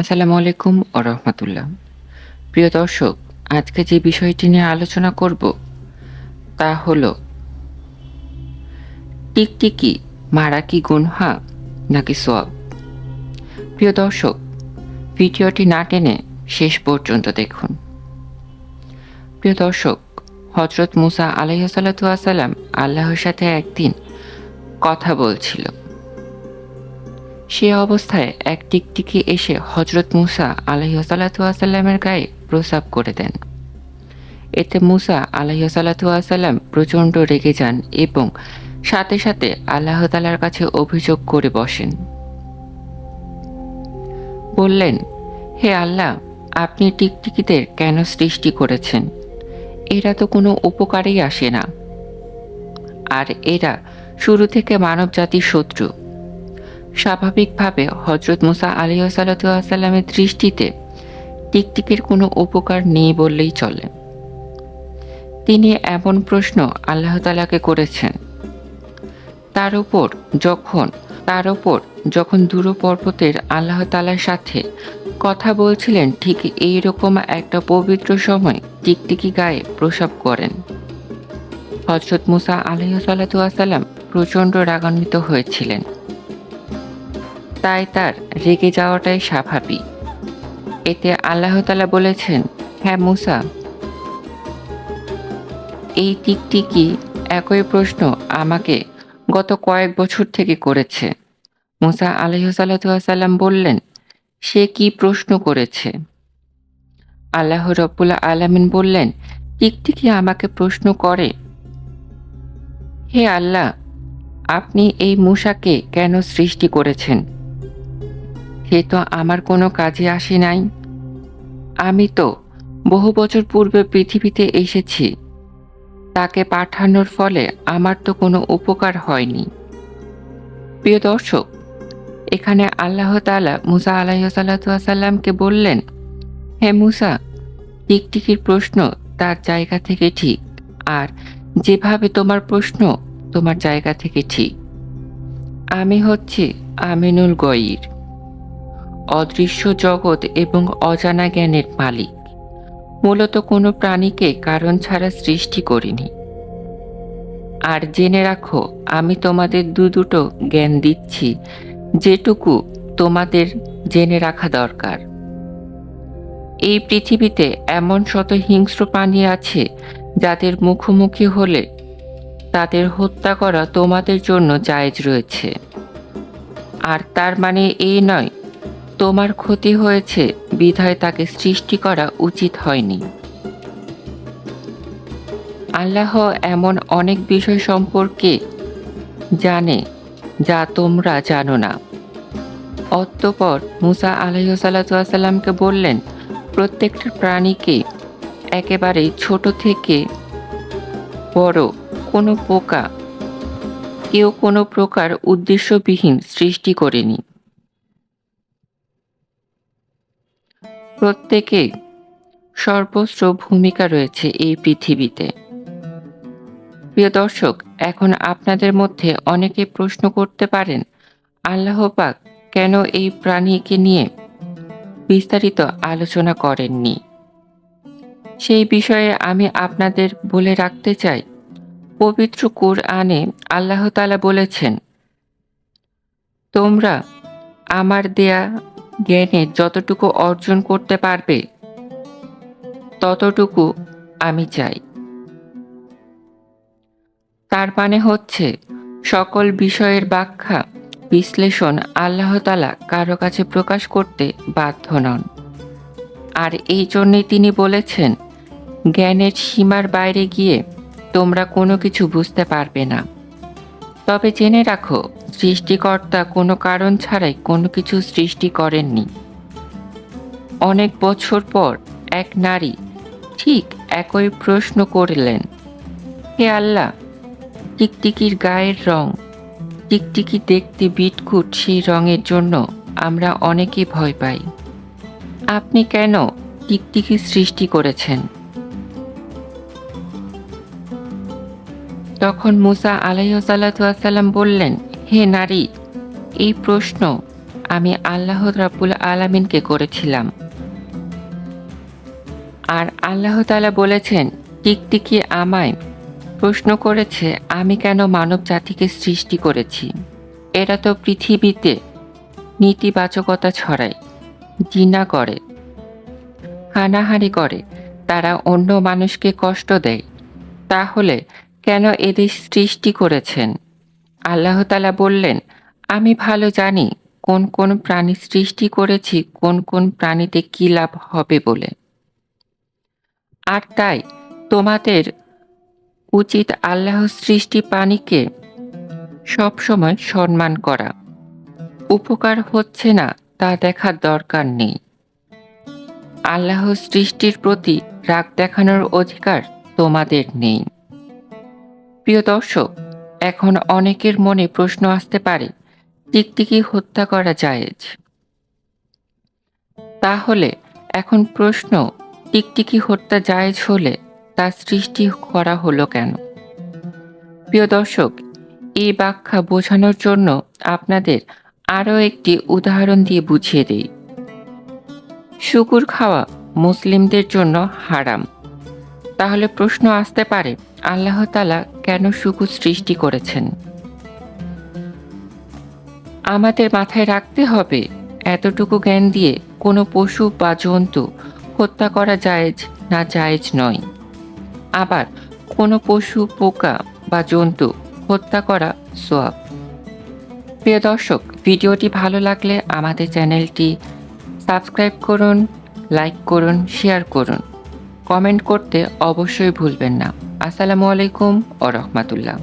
আসসালামু আলাইকুম রহমতুল্লাহ। প্রিয় দর্শক, আজকে যে বিষয়টি নিয়ে আলোচনা করব, তা হলো টিকটিকি মারা কি গুনহা নাকি সব প্রিয় দর্শক, ভিডিওটি না টেনে শেষ পর্যন্ত দেখুন। প্রিয় দর্শক হজরত মুসা আলাইসাল্লাতু আসাল্লাম আল্লাহর সাথে একদিন কথা বলছিল। সে অবস্থায় এক টিকটিকি এসে হজরত মুসা আলাইসাল্লামের গায়ে প্রসাব করে দেন। এতে মুসা আলাইসাল্লাম প্রচণ্ড রেগে যান এবং সাথে সাথে আল্লাহ তালার কাছে অভিযোগ করে বসেন। বললেন, হে আল্লাহ, আপনি টিকটিকিদের কেন সৃষ্টি করেছেন? এরা তো কোনো উপকারেই আসে না। আর এরা শুরু থেকে মানব জাতির শত্রু। স্বাভাবিকভাবে হজরত মুসা আলী সাল্লামের দৃষ্টিতে টিকটিকির কোনো উপকার নেই বললেই চলে। তিনি এমন প্রশ্ন আল্লাহ তালাকে করেছেন। তার উপর যখন, তার উপর যখন দূর পর্বতের আল্লাহ তালার সাথে কথা বলছিলেন, ঠিক এই রকম একটা পবিত্র সময় টিকটিকি গায়ে প্রসাব করেন। হজরত মুসা আলহ সাল্লাম প্রচণ্ড রাগান্বিত হয়েছিলেন। তাই তার রেগে যাওয়াটাই স্বাভাবিক। এতে আল্লাহ তালা বলেছেন হ্যাঁ মুসা। এই টিকটিকি একই প্রশ্ন আমাকে গত কয়েক বছর থেকে করেছে। মুসা আলহিসাল্লাম বললেন, সে কি প্রশ্ন করেছে? আল্লাহ রব্বুল্লা আলামিন বললেন, টিকটিকি আমাকে প্রশ্ন করে। হে আল্লাহ, আপনি এই মূষাকে কেন সৃষ্টি করেছেন? সে তো আমার কোনো কাজে আসে নাই। আমি তো বহু বছর পূর্বে পৃথিবীতে এসেছি। তাকে পাঠানোর ফলে আমার তো কোনো উপকার হয়নি। প্রিয় দর্শক, এখানে আল্লাহ তালা মুসা আলাইসাল্লামকে বললেন, হে মুসা, টিকটিকির প্রশ্ন তার জায়গা থেকে ঠিক, আর যেভাবে তোমার প্রশ্ন তোমার জায়গা থেকে ঠিক। আমি হচ্ছি আমিনুল গয়ির। অদৃশ্য জগৎ এবং অজানা জ্ঞানের মালিক। মূলত কোনো প্রাণীকে কারণ ছাড়া সৃষ্টি করিনি। আর জেনে রাখো, আমি তোমাদের দু দুটো জ্ঞান দিচ্ছি, যেটুকু তোমাদের জেনে রাখা দরকার। এই পৃথিবীতে এমন শত হিংস্র প্রাণী আছে, যাদের মুখোমুখি হলে তাদের হত্যা করা তোমাদের জন্য জায়েজ রয়েছে। আর তার মানে এই নয় তোমার ক্ষতি হয়েছে, বিধায় তাকে সৃষ্টি করা উচিত হয়নি। আল্লাহ এমন অনেক বিষয় সম্পর্কে জানে যা তোমরা জানো না। অতঃপর মুসা আলাইসাল্লামকে বললেন, প্রত্যেকটা প্রাণীকে একেবারেই ছোট থেকে বড় কোনো পোকা কেউ কোনো প্রকার উদ্দেশ্যবিহীন সৃষ্টি করেনি। প্রত্যেকে সর্বস্ব ভূমিকা রয়েছে এই পৃথিবীতে। প্রিয় দর্শক, এখন আপনাদের মধ্যে অনেকে প্রশ্ন করতে পারেন, আল্লাহ পাক কেন এই প্রাণীকে নিয়ে বিস্তারিত আলোচনা করেননি? সেই বিষয়ে আমি আপনাদের বলে রাখতে চাই, পবিত্র কোরআনে আল্লাহ তালা বলেছেন, তোমরা আমার দেয়া জ্ঞানে যতটুকু অর্জন করতে পারবে, ততটুকু আমি চাই। তার মানে হচ্ছে, সকল বিষয়ের ব্যাখ্যা, বিশ্লেষণ আল্লাহ তালা কারও কাছে প্রকাশ করতে বাধ্য নন। আর এই জন্যে তিনি বলেছেন, জ্ঞানের সীমার বাইরে গিয়ে তোমরা কোনো কিছু বুঝতে পারবে না। তবে জেনে রাখো, সৃষ্টিকর্তা কোনো কারণ ছাড়াই কোনো কিছু সৃষ্টি করেননি। অনেক বছর পর এক নারী ঠিক একই প্রশ্ন করলেন, হে আল্লাহ, টিকটিকির গায়ের রং, টিকটিকি দেখতে বিটকুট সেই রঙের জন্য আমরা অনেকেই ভয় পাই। আপনি কেন টিকটিকি সৃষ্টি করেছেন? তখন মুসা আলাইসাল্লাম বললেন, হে নারী, এই প্রশ্ন আমি আল্লাহ রাবুল আলামিনকে করেছিলাম। আর আল্লাহ তালা বলেছেন টিকটিকি আমায় প্রশ্ন করেছে, আমি কেন মানব জাতিকে সৃষ্টি করেছি? এরা তো পৃথিবীতে নীতিবাচকতা ছড়ায়, জিনা করে, হানাহানি করে, তারা অন্য মানুষকে কষ্ট দেয়। তাহলে কেন এদের সৃষ্টি করেছেন? আল্লাহ তাআলা বললেন, আমি ভালো জানি কোন কোন প্রাণী সৃষ্টি করেছি, কোন কোন প্রাণীতে কী লাভ হবে বলে। আর তাই তোমাদের উচিত আল্লাহ সৃষ্টি প্রাণীকে সবসময় সম্মান করা। উপকার হচ্ছে না তা দেখার দরকার নেই। আল্লাহ সৃষ্টির প্রতি রাগ দেখানোর অধিকার তোমাদের নেই। প্রিয় দর্শক, এখন অনেকের মনে প্রশ্ন আসতে পারে, টিকটিকি হত্যা করা জায়েজ তাহলে এখন প্রশ্ন, টিকটিকি হত্যা জায়েজ হলে তার সৃষ্টি করা হলো কেন? প্রিয় দর্শক, এই ব্যাখ্যা বোঝানোর জন্য আপনাদের আরও একটি উদাহরণ দিয়ে বুঝিয়ে দেই। শুকুর খাওয়া মুসলিমদের জন্য হারাম। তাহলে প্রশ্ন আসতে পারে, আল্লাহ তালা কেন শুকুর সৃষ্টি করেছেন? আমাদের মাথায় রাখতে হবে, এতটুকু জ্ঞান দিয়ে কোনো পশু বা জন্তু হত্যা করা জায়েজ না জায়েজ নয়। আবার কোনো পশু, পোকা বা জন্তু হত্যা করা সোয়াব। প্রিয় দর্শক, ভিডিওটি ভালো লাগলে আমাদের চ্যানেলটি সাবস্ক্রাইব করুন, লাইক করুন, শেয়ার করুন। কমেন্ট করতে অবশ্যই ভুলবেন না। আসসালামু আলাইকুম ও রহমতুল্লাহ।